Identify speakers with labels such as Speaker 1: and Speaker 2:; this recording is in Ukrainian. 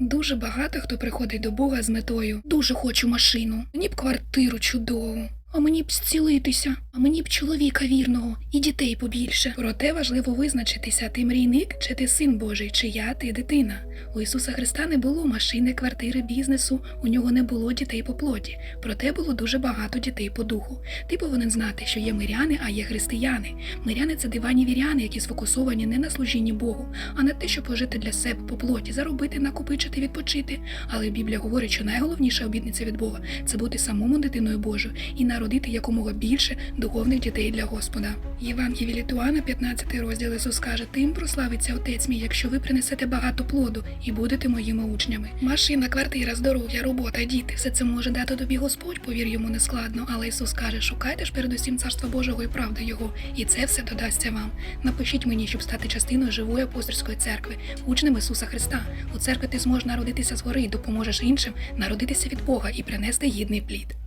Speaker 1: Дуже багато хто приходить до Бога з метою. Дуже хочу машину. Мені б квартиру чудову. А мені б зцілитися, а мені б чоловіка вірного і дітей побільше. Проте важливо визначитися, ти мрійник чи ти син Божий, чи я ти дитина. У Ісуса Христа не було машини, квартири, бізнесу, у нього не було дітей по плоті, проте було дуже багато дітей по духу. Ти повинен знати, що є миряни, а є християни. Миряни це дивані віряни, які сфокусовані не на служінні Богу, а на те, щоб пожити для себе по плоті, заробити, накопичити, відпочити. Але Біблія говорить, що найголовніша обітниця від Бога це бути самому дитиною Божою і народити якомога більше духовних дітей для Господа. Євангелії від Іоанна, 15 розділ Ісус каже: Тим прославиться Отець мій, якщо ви принесете багато плоду і будете моїми учнями. Машина, квартира, здоров'я, робота, діти все це може дати тобі Господь, повір йому не складно. Але Ісус каже: шукайте ж передусім царства Божого і правди Його, і це все додасться вам. Напишіть мені, щоб стати частиною живої апостольської церкви, учнем Ісуса Христа. У церкві ти зможеш народитися згори і допоможеш іншим народитися від Бога і принести гідний плід.